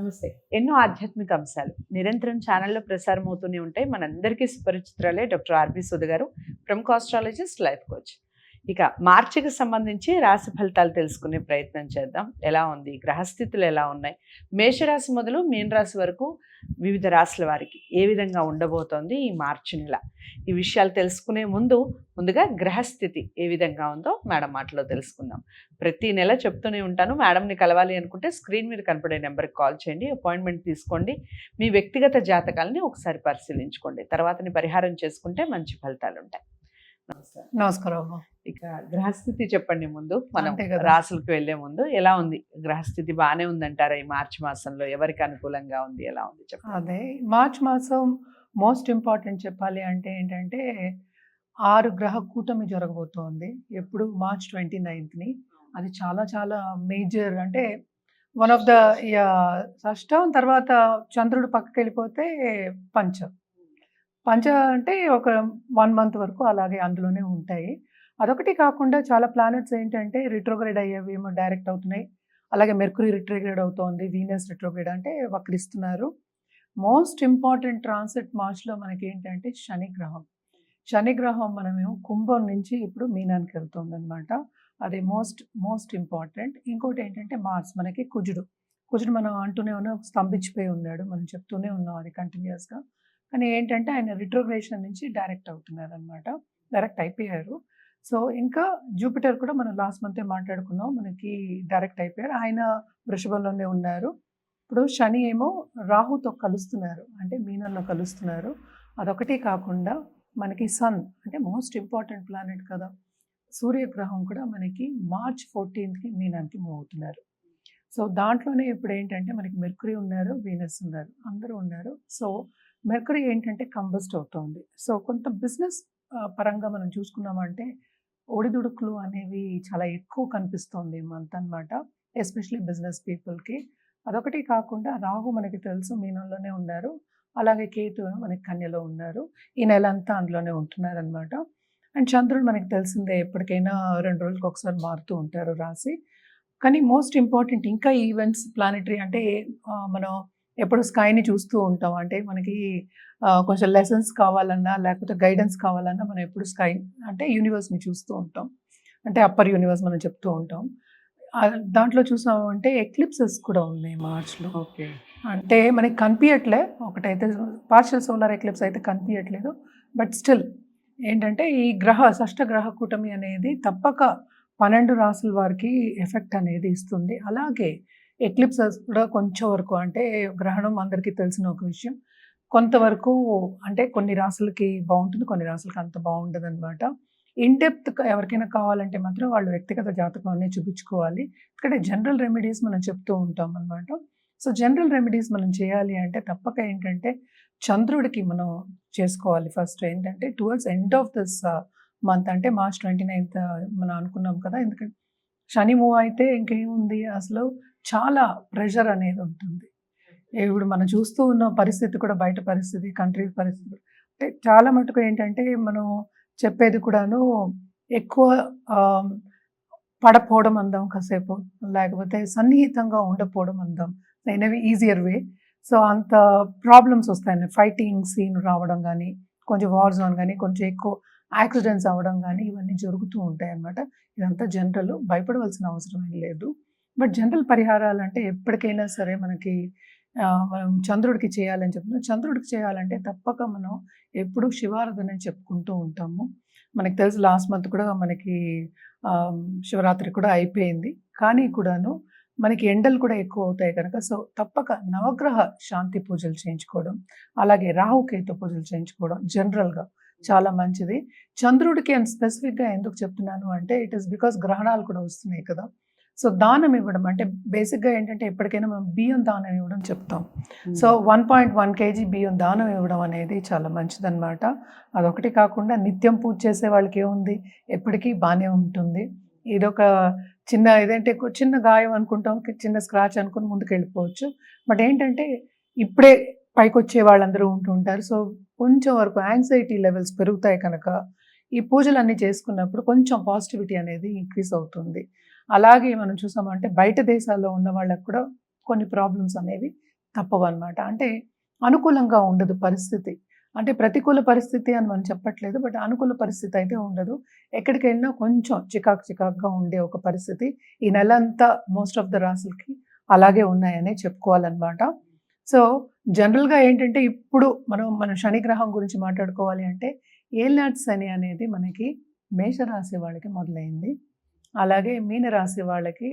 నమస్తే. ఎన్నో ఆధ్యాత్మిక అంశాలు నిరంతరం ఛానల్లో ప్రసారం అవుతూనే ఉంటాయి. మనందరికీ సుపరిచితురాలే డాక్టర్ ఆర్బి సుధ గారు ప్రముఖ ఆస్ట్రాలజిస్ట్ లైఫ్ కోచ్. ఇక మార్చికి సంబంధించి రాశి ఫలితాలు తెలుసుకునే ప్రయత్నం చేద్దాం. ఎలా ఉంది? గ్రహస్థితులు ఎలా ఉన్నాయి? మేషరాశి మొదలు మీన రాశి వరకు వివిధ రాశుల వారికి ఏ విధంగా ఉండబోతోంది ఈ మార్చి నెల? ఈ విషయాలు తెలుసుకునే ముందు ముందుగా గ్రహస్థితి ఏ విధంగా ఉందో మేడం మాటలో తెలుసుకుందాం. ప్రతి నెల చెప్తూనే ఉంటాను. మేడంని కలవాలి అనుకుంటే స్క్రీన్ మీద కనపడే నెంబర్కి కాల్ చేయండి అపాయింట్మెంట్ తీసుకోండి మీ వ్యక్తిగత జాతకాలని ఒకసారి పరిశీలించుకోండి. తర్వాతని పరిహారం చేసుకుంటే మంచి ఫలితాలు ఉంటాయి నమస్కారం. ఇక గ్రహస్థితి చెప్పండి ముందు. మనం. రాసులకు వెళ్ళే ముందు ఎలా ఉంది? గ్రహస్థితి బాగానే ఉందంటారా ఈ మార్చి మాసంలో? ఎవరికి అనుకూలంగా ఉంది? ఎలా ఉంది చెప్పండి. అదే. మార్చ్ మాసం మోస్ట్ ఇంపార్టెంట్ చెప్పాలి అంటే ఏంటంటే ఆరు గ్రహ కూటమి జరగబోతోంది. ఎప్పుడు? మార్చ్ ట్వంటీ నైన్త్ని. అది చాలా చాలా మేజర్ అంటే వన్ ఆఫ్ ద షష్టం తర్వాత చంద్రుడు పక్కకి వెళ్ళిపోతే పంచ. పంచ అంటే ఒక వన్ మంత్ వరకు అలాగే అందులోనే ఉంటాయి. అదొకటి కాకుండా చాలా ప్లానెట్స్ ఏంటంటే రిట్రోగ్రేడ్ అయ్యేవి ఏమో డైరెక్ట్ అవుతున్నాయి. అలాగే మెర్కురీ రిట్రోగ్రేడ్ అవుతోంది వీనస్ రిట్రోగ్రేడ్ అంటే వక్రిస్తున్నారు. మోస్ట్ ఇంపార్టెంట్ ట్రాన్సిట్ మార్చ్లో మనకి ఏంటంటే శని గ్రహం శని గ్రహం మనమేమో కుంభం నుంచి ఇప్పుడు మీనానికి వెళ్తుంది అనమాట అది మోస్ట్ మోస్ట్ ఇంపార్టెంట్. ఇంకోటి ఏంటంటే మార్స్ మనకి కుజుడు. కుజుడు మనం అంటూనే ఉన్నాం స్తంభించిపోయి ఉన్నాడు. మనం చెప్తూనే ఉన్నాం అది కంటిన్యూస్గా. కానీ ఏంటంటే ఆయన రిట్రోగ్రేషన్ నుంచి డైరెక్ట్ అవుతున్నారు అనమాట డైరెక్ట్ అయిపోయారు. సో ఇంకా జూపిటర్ కూడా మనం లాస్ట్ మంతే మాట్లాడుకున్నాం. మనకి డైరెక్ట్ అయిపోయారు. ఆయన వృషభంలోనే ఉన్నారు. ఇప్పుడు శని ఏమో రాహుతో కలుస్తున్నారు. అంటే మీనంలో కలుస్తున్నారు. అదొకటి కాకుండా మనకి సన్ అంటే మోస్ట్ ఇంపార్టెంట్ ప్లానెట్ కదా. సూర్యగ్రహం కూడా మనకి మార్చ్ ఫోర్టీన్త్కి మీనానికి మూవ్ అవుతున్నారు. సో దాంట్లోనే ఇప్పుడు ఏంటంటే మనకి మెర్కురీ ఉన్నారు వీనస్ ఉన్నారు. అందరూ ఉన్నారు. సో మెర్కరీ ఏంటంటే కంబస్ట్ అవుతోంది. సో కొంత బిజినెస్ పరంగా మనం చూసుకున్నామంటే ఒడిదుడుకులు అనేవి చాలా ఎక్కువ కనిపిస్తోంది మంత్ అనమాట ఎస్పెషలీ బిజినెస్ పీపుల్కి. అదొకటి కాకుండా రాహు మనకి తెలుసు మీనంలోనే ఉన్నారు. అలాగే కేతు మనకి కన్యలో ఉన్నారు. ఈ నెల అంతా అందులోనే ఉంటున్నారనమాట అండ్ చంద్రుడు మనకి తెలిసిందే ఎప్పటికైనా రెండు రోజులకు ఒకసారి మారుతూ ఉంటారు రాసి కానీ మోస్ట్ ఇంపార్టెంట్ ఇంకా ఈవెంట్స్ ప్లానెటరీ అంటే మనం ఎప్పుడు స్కైని చూస్తూ ఉంటాం. అంటే మనకి కొంచెం లెసన్స్ కావాలన్నా లేకపోతే గైడెన్స్ కావాలన్నా మనం ఎప్పుడు స్కై అంటే యూనివర్స్ని చూస్తూ ఉంటాం. అంటే అప్పర్ యూనివర్స్ మనం చెప్తూ ఉంటాం. దాంట్లో చూసామంటే ఎక్లిప్సెస్ కూడా ఉన్నాయి మార్చ్లో ఓకే. అంటే మనకి కనిపించట్లే ఒకటైతే పార్షల్ సోలార్ ఎక్లిప్స్ అయితే కనిపించట్లేదు బట్ స్టిల్ ఏంటంటే ఈ గ్రహ షష్ట గ్రహ కూటమి అనేది తప్పక పన్నెండు రాసుల వారికి ఎఫెక్ట్ అనేది ఇస్తుంది. అలాగే ఎక్లిప్సెస్ కూడా కొంచెం వరకు అంటే గ్రహణం అందరికీ తెలిసిన ఒక విషయం. కొంతవరకు అంటే కొన్ని రాసులకి బాగుంటుంది కొన్ని రాసులకి అంత బాగుండదు అనమాట ఇన్డెప్త్ ఎవరికైనా కావాలంటే మాత్రం వాళ్ళు వ్యక్తిగత జాతకం అనేది చూపించుకోవాలి. ఇక్కడ జనరల్ రెమెడీస్ మనం చెప్తూ ఉంటాం అనమాట సో జనరల్ రెమెడీస్ మనం చేయాలి అంటే తప్పక ఏంటంటే చంద్రుడికి మనం చేసుకోవాలి ఫస్ట్ ఏంటంటే towards end of this month అంటే మార్చ్ ట్వంటీ నైన్త్ మనం అనుకున్నాం కదా. ఎందుకంటే శని మూవ్ అయితే ఇంకేముంది అసలు? చాలా ప్రెషర్ అనేది ఉంటుంది. ఇప్పుడు మనం చూస్తూ ఉన్న పరిస్థితి కూడా బయట పరిస్థితి కంట్రీ పరిస్థితి. అంటే చాలా మటుకు ఏంటంటే మనం చెప్పేది కూడాను ఎక్కువ పడపోవడం అందాం కాసేపు లేకపోతే సన్నిహితంగా ఉండకపోవడం అందాం. ఇన్ ఈజియర్ వే సో అంత ప్రాబ్లమ్స్ వస్తాయండి. ఫైటింగ్ సీన్ రావడం కానీ కొంచెం వార్ జోన్ కానీ కొంచెం ఎక్కువ యాక్సిడెంట్స్ అవ్వడం కానీ ఇవన్నీ జరుగుతూ ఉంటాయి అన్నమాట ఇదంతా జనరల్ భయపడవలసిన అవసరం ఏం లేదు. బట్ జనరల్ పరిహారాలు అంటే ఎప్పటికైనా సరే మనకి మనం చంద్రుడికి చేయాలని చెప్తున్నాం చంద్రుడికి చేయాలంటే తప్పక మనం ఎప్పుడు శివారాధన చెప్పుకుంటూ ఉంటాము. మనకు తెలుసు లాస్ట్ మంత్ కూడా మనకి శివరాత్రి కూడా అయిపోయింది. కానీ కూడాను మనకి ఎండలు కూడా ఎక్కువ అవుతాయి కనుక సో తప్పక నవగ్రహ శాంతి పూజలు చేయించుకోవడం అలాగే రాహుకేతు పూజలు చేయించుకోవడం జనరల్గా చాలా మంచిది. చంద్రుడికి అండ్ స్పెసిఫిక్గా ఎందుకు చెప్తున్నాను అంటే ఇట్ ఈస్ బికాస్ గ్రహణాలు కూడా వస్తున్నాయి కదా. సో దానం ఇవ్వడం అంటే బేసిక్గా ఏంటంటే ఎప్పటికైనా మనం బియ్యం దానం ఇవ్వడం చెప్తాం. So one point one KG బియ్యం దానం ఇవ్వడం అనేది చాలా మంచిదన్నమాట. అదొకటి కాకుండా నిత్యం పూజ చేసే వాళ్ళకి ఏముంది? ఎప్పటికీ బాగానే ఉంటుంది. ఇదొక చిన్న ఏదంటే చిన్న గాయం అనుకుంటాం చిన్న స్క్రాచ్ అనుకుని ముందుకు వెళ్ళిపోవచ్చు బట్ ఏంటంటే ఇప్పుడే పైకి వచ్చే వాళ్ళందరూ ఉంటూ ఉంటారు. సో కొంచెం వరకు యాంగ్జైటీ లెవెల్స్ పెరుగుతాయి కనుక ఈ పూజలన్నీ చేసుకున్నప్పుడు కొంచెం పాజిటివిటీ అనేది ఇంక్రీజ్ అవుతుంది. అలాగే మనం చూసామంటే బయట దేశాల్లో ఉన్న వాళ్ళకు కూడా కొన్ని ప్రాబ్లమ్స్ అనేవి తప్పవు అనమాట అంటే అనుకూలంగా ఉండదు పరిస్థితి. అంటే ప్రతికూల పరిస్థితి అని మనం చెప్పట్లేదు బట్ అనుకూల పరిస్థితి అయితే ఉండదు. ఎక్కడికి వెళ్ళినా కొంచెం చికాకు చికాకుగా ఉండే ఒక పరిస్థితి ఈ నెల అంతా మోస్ట్ ఆఫ్ ద రాసులకి అలాగే ఉన్నాయనే చెప్పుకోవాలన్నమాట. సో జనరల్గా ఏంటంటే ఇప్పుడు మనం మన శనిగ్రహం గురించి మాట్లాడుకోవాలి అంటే ఏలినాటి శని అనేది మనకి మేషరాశి వాళ్ళకి మొదలైంది. అలాగే మీన రాశి వాళ్ళకి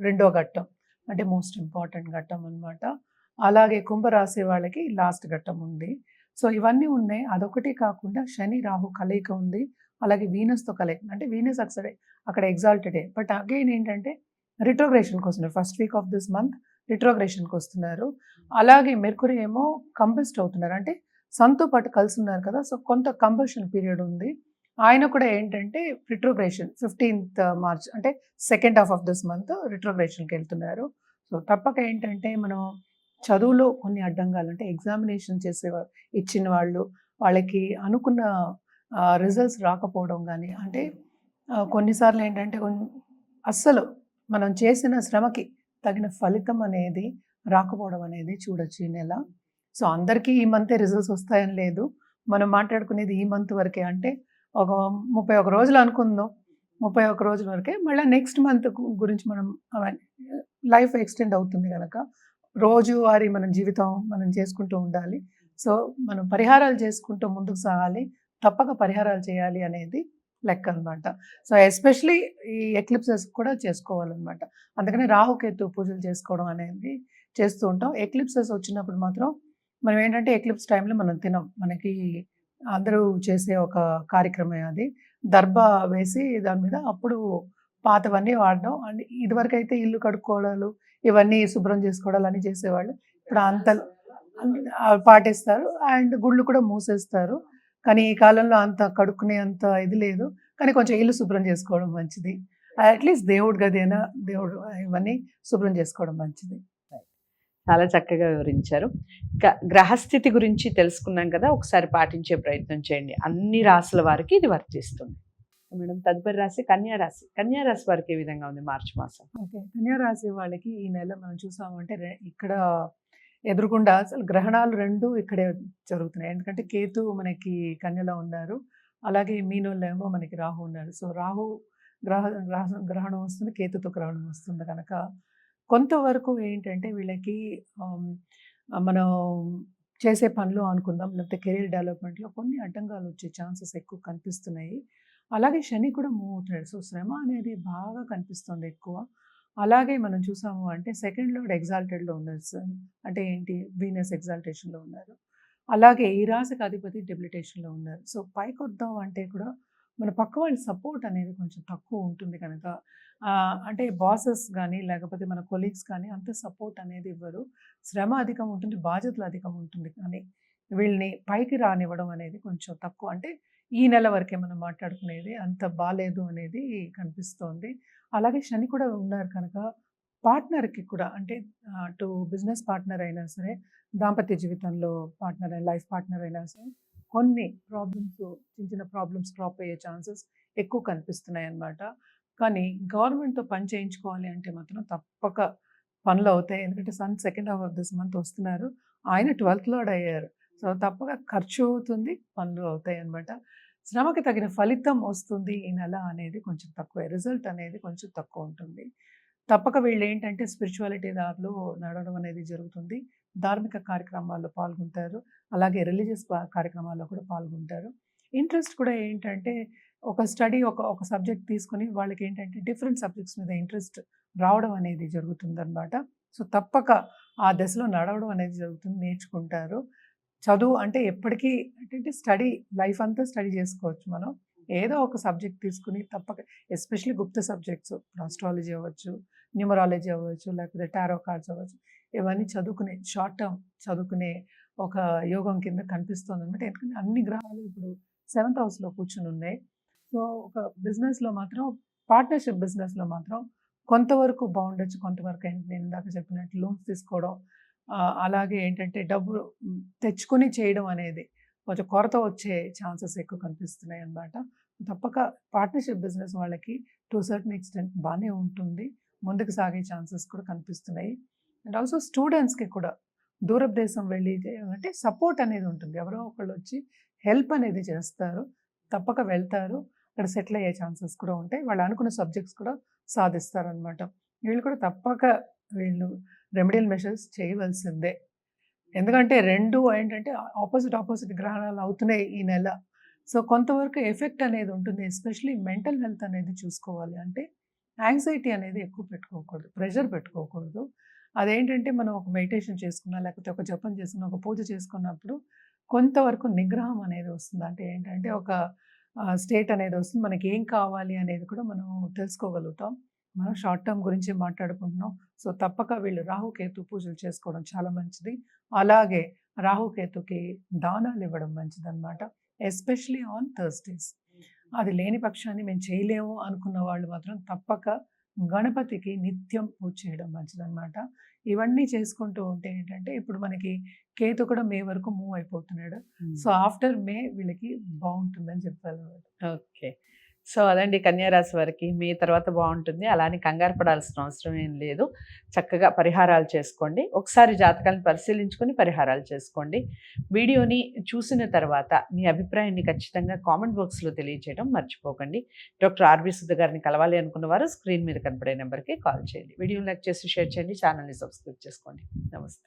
రెండో ఘట్టం అంటే మోస్ట్ ఇంపార్టెంట్ ఘట్టం అనమాట అలాగే కుంభరాశి వాళ్ళకి లాస్ట్ ఘట్టం ఉంది. సో ఇవన్నీ ఉన్నాయి. అదొకటి కాకుండా శని రాహు కలయిక ఉంది. అలాగే వీనస్తో కలయిక అంటే వీనస్ అక్కడ అక్కడ ఎగ్జాల్టెడే బట్ అగైన్ ఏంటంటే రిట్రోగ్రేషన్కి వస్తున్నారు. First week of this month రిట్రోగ్రేషన్కి వస్తున్నారు. అలాగే మెర్కురీ ఏమో కంబెస్ట్ అవుతున్నారు. అంటే సంతో పాటు కలిసి ఉన్నారు కదా సో కొంత కంబషన్ పీరియడ్ ఉంది. ఆయన కూడా ఏంటంటే రిట్రోగ్రేషన్ ఫిఫ్టీన్త్ మార్చ్ అంటే second half of this month రిట్రోగ్రేషన్కి వెళ్తున్నారు. సో తప్పక ఏంటంటే మనం చదువులో కొన్ని అడ్డంగాలు అంటే ఎగ్జామినేషన్ చేసేవారు ఇచ్చిన వాళ్ళు వాళ్ళకి అనుకున్న రిజల్ట్స్ రాకపోవడం కానీ అంటే కొన్నిసార్లు ఏంటంటే అస్సలు మనం చేసిన శ్రమకి తగిన ఫలితం అనేది రాకపోవడం అనేది చూడొచ్చు ఈ నెల. సో అందరికీ ఈ మంతే రిజల్ట్స్ వస్తాయని లేదు. మనం మాట్లాడుకునేది ఈ మంత్ వరకే అంటే ఒక ముప్పై ఒక రోజులు అనుకుందాం. ముప్పై ఒక రోజుల వరకే మళ్ళీ నెక్స్ట్ మంత్ గురించి మనం లైఫ్ ఎక్స్టెండ్ అవుతుంది కనుక రోజువారి మన జీవితం మనం చేసుకుంటూ ఉండాలి. సో మనం పరిహారాలు చేసుకుంటూ ముందుకు సాగాలి. తప్పక పరిహారాలు చేయాలి అనేది లెక్క అనమాట సో ఎస్పెషలీ ఈ ఎక్లిప్సెస్ కూడా చేసుకోవాలన్నమాట. అందుకని రాహుకేతు పూజలు చేసుకోవడం అనేది చేస్తూ ఉంటాం. ఎక్లిప్సెస్ వచ్చినప్పుడు మాత్రం మనం ఏంటంటే ఎక్లిప్స్ టైంలో మనం తినం. మనకి అందరూ చేసే ఒక కార్యక్రమం అది. దర్భ వేసి దాని మీద అప్పుడు పాతవన్నీ వాడడం. అండ్ ఇదివరకు అయితే ఇల్లు కడుక్కోవడాలు ఇవన్నీ శుభ్రం చేసుకోవడాలు అన్నీ చేసేవాళ్ళు. ఇప్పుడు అంత పాటిస్తారు. అండ్ గుళ్ళు కూడా మూసేస్తారు. కానీ ఈ కాలంలో అంత కడుక్కునే అంత ఇది లేదు. కానీ కొంచెం ఇల్లు శుభ్రం చేసుకోవడం మంచిది. అట్లీస్ట్ దేవుడి గది అయినా దేవుడు ఇవన్నీ శుభ్రం చేసుకోవడం మంచిది. చాలా చక్కగా వివరించారు. ఇంకా గ్రహస్థితి గురించి తెలుసుకున్నాం కదా ఒకసారి పాటించే ప్రయత్నం చేయండి. అన్ని రాసుల వారికి ఇది వర్తిస్తుంది. మేడం తదుపరి రాశి కన్యారాశి కన్యారాశి వారికి ఏ విధంగా ఉంది మార్చి మాసం? ఓకే. కన్యారాశి వాళ్ళకి ఈ నెల మనం చూసామంటే ఇక్కడ ఎదురుకుండా అసలు గ్రహణాలు రెండు ఇక్కడే జరుగుతున్నాయి. ఎందుకంటే కేతు మనకి కన్యలో ఉన్నారు. అలాగే మీనోళ్ళు ఏమో మనకి రాహు ఉన్నారు. సో రాహు గ్రహ గ్రహ- గ్రహణం వస్తుంది కేతుతో గ్రహణం వస్తుంది కనుక కొంతవరకు ఏంటంటే వీళ్ళకి మనం చేసే పనులు అనుకుందాం లేకపోతే కెరీర్ డెవలప్మెంట్లో కొన్ని అడ్డంగాలు వచ్చే ఛాన్సెస్ ఎక్కువ కనిపిస్తున్నాయి. అలాగే శని కూడా మూవ్ అవుతున్నాడు. సో శ్రమ అనేది బాగా కనిపిస్తుంది ఎక్కువ. అలాగే మనం చూసాము అంటే సెకండ్ లోడ్ ఎగ్జాల్టెడ్లో ఉన్నారు సార్. అంటే ఏంటి? వీనస్ ఎగ్జాల్టేషన్లో ఉన్నారు. అలాగే ఈ రాశికి అధిపతి డెబిలిటేషన్లో ఉన్నారు. సో పైకి వద్దాం అంటే కూడా మన పక్క వాళ్ళ సపోర్ట్ అనేది కొంచెం తక్కువ ఉంటుంది కనుక. అంటే బాసెస్ కానీ లేకపోతే మన కొలీగ్స్ కానీ అంత సపోర్ట్ అనేది ఇవ్వరు. శ్రమ అధికం ఉంటుంది బాధ్యతలు అధికం ఉంటుంది కానీ వీళ్ళని పైకి రానివ్వడం అనేది కొంచెం తక్కువ. అంటే ఈ నెల వరకే మనం మాట్లాడుకునేది అంత బాగాలేదు అనేది కనిపిస్తోంది. అలాగే శని కూడా ఉన్నారు కనుక పార్ట్నర్కి కూడా అంటే టు బిజినెస్ పార్ట్నర్ అయినా సరే దాంపత్య జీవితంలో పార్ట్నర్ లైఫ్ పార్ట్నర్ అయినా సరే కొన్ని ప్రాబ్లమ్స్ చిన్న చిన్న ప్రాబ్లమ్స్ క్రాప్ అయ్యే ఛాన్సెస్ ఎక్కువ కనిపిస్తున్నాయి అన్నమాట కానీ గవర్నమెంట్తో పని చేయించుకోవాలి అంటే మాత్రం తప్పక పనులు అవుతాయి. ఎందుకంటే sun second half of this month వస్తున్నారు. ఆయన ట్వెల్త్ లోడ్ అయ్యారు. సో తప్పక ఖర్చు అవుతుంది పనులు అవుతాయి అనమాట శ్రమకి తగిన ఫలితం వస్తుంది ఈ నెల అనేది కొంచెం తక్కువ. రిజల్ట్ అనేది కొంచెం తక్కువ ఉంటుంది. తప్పక వీళ్ళు ఏంటంటే స్పిరిచువాలిటీ దారిలో నడవడం అనేది జరుగుతుంది. ధార్మిక కార్యక్రమాల్లో పాల్గొంటారు. అలాగే రిలీజియస్ కార్యక్రమాల్లో కూడా పాల్గొంటారు. ఇంట్రెస్ట్ కూడా ఏంటంటే ఒక స్టడీ ఒక ఒక సబ్జెక్ట్ తీసుకొని వాళ్ళకి ఏంటంటే డిఫరెంట్ సబ్జెక్ట్స్ మీద ఇంట్రెస్ట్ రావడం అనేది జరుగుతుందన్నమాట. సో తప్పక ఆ దశలో నడవడం అనేది జరుగుతుంది. నేర్చుకుంటారు. చదువు అంటే ఎప్పటికీ అంటే స్టడీ లైఫ్ అంతా స్టడీ చేసుకోవచ్చు మనం. ఏదో ఒక సబ్జెక్ట్ తీసుకుని తప్పక ఎస్పెషలీ గుప్త సబ్జెక్ట్స్ ఆస్ట్రాలజీ అవ్వచ్చు న్యూమరాలజీ అవ్వచ్చు లేకపోతే టారో కార్డ్స్ అవ్వచ్చు ఇవన్నీ చదువుకునే షార్ట్ టర్మ్ చదువుకునే ఒక యోగం కింద కనిపిస్తుంది అనమాట ఎందుకంటే అన్ని గ్రహాలు ఇప్పుడు సెవెంత్ హౌస్లో కూర్చుని ఉన్నాయి. సో ఒక బిజినెస్లో మాత్రం పార్ట్నర్షిప్ బిజినెస్లో మాత్రం కొంతవరకు బాగుండొచ్చు కొంతవరకు ఏంటి నేను ఇందాక చెప్పినట్టు లోన్స్ తీసుకోవడం అలాగే ఏంటంటే డబ్బు తెచ్చుకొని చేయడం అనేది కొంచెం కొరత వచ్చే ఛాన్సెస్ ఎక్కువ కనిపిస్తున్నాయి అన్నమాట తప్పక పార్ట్నర్షిప్ బిజినెస్ వాళ్ళకి టు సర్టన్ ఎక్స్టెంట్ బాగానే ఉంటుంది. ముందుకు సాగే ఛాన్సెస్ కూడా కనిపిస్తున్నాయి. అండ్ ఆల్సో స్టూడెంట్స్కి కూడా దూరపు వెళ్ళి అంటే సపోర్ట్ అనేది ఉంటుంది. ఎవరో ఒకళ్ళు వచ్చి హెల్ప్ అనేది చేస్తారు. తప్పక వెళ్తారు. అక్కడ సెటిల్ అయ్యే ఛాన్సెస్ కూడా ఉంటాయి. వాళ్ళు అనుకున్న సబ్జెక్ట్స్ కూడా సాధిస్తారనమాట వీళ్ళు కూడా తప్పక వీళ్ళు రెమెడియల్ మెషర్స్ చేయవలసిందే. ఎందుకంటే రెండు ఏంటంటే ఆపోజిట్ ఆపోజిట్ గ్రహణాలు అవుతున్నాయి ఈ నెల. సో కొంతవరకు ఎఫెక్ట్ అనేది ఉంటుంది. ఎస్పెషలీ మెంటల్ హెల్త్ అనేది చూసుకోవాలి అంటే యాంగ్జైటీ అనేది ఎక్కువ పెట్టుకోకూడదు ప్రెషర్ పెట్టుకోకూడదు. అదేంటంటే మనం ఒక మెడిటేషన్ చేసుకున్నా లేకపోతే ఒక జపం చేసుకున్నా ఒక పూజ చేసుకున్నప్పుడు కొంతవరకు నిగ్రహం అనేది వస్తుంది. అంటే ఏంటంటే ఒక స్టేట్ అనేది వస్తుంది. మనకి ఏం కావాలి అనేది కూడా మనం తెలుసుకోగలుగుతాం. మనం షార్ట్ టర్మ్ గురించి మాట్లాడుకుంటున్నాం. సో తప్పక వీళ్ళు రాహుకేతు పూజలు చేసుకోవడం చాలా మంచిది. అలాగే రాహుకేతుకి దానాలు ఇవ్వడం మంచిదన్నమాట ఎస్పెషలీ ఆన్ థర్స్డేస్. అది లేని పక్షాన్ని మేము చేయలేము అనుకున్న వాళ్ళు మాత్రం తప్పక గణపతికి నిత్యం పూజ చేయడం మంచిదన్నమాట. ఇవన్నీ చేసుకుంటూ ఉంటే ఏంటంటే ఇప్పుడు మనకి కేతు కూడా మే వరకు మూవ్ అయిపోతున్నాడు. సో ఆఫ్టర్ మే వీళ్ళకి బాగుంటుందని చెప్పాలి ఓకే. సో అదండి కన్యారాశి వారికి. మీ తర్వాత బాగుంటుంది అలానే కంగారు పడాల్సిన అవసరం ఏం లేదు. చక్కగా పరిహారాలు చేసుకోండి. ఒకసారి జాతకాలను పరిశీలించుకొని పరిహారాలు చేసుకోండి. వీడియోని చూసిన తర్వాత మీ అభిప్రాయాన్ని ఖచ్చితంగా కామెంట్ బాక్స్లో తెలియచేయడం మర్చిపోకండి. డాక్టర్ ఆర్బి సుధ గారిని కలవాలి అనుకున్న వారు స్క్రీన్ మీద కనపడే నెంబర్కి కాల్ చేయండి. వీడియోని లైక్ చేసి షేర్ చేయండి. ఛానల్ని సబ్స్క్రైబ్ చేసుకోండి. నమస్తే.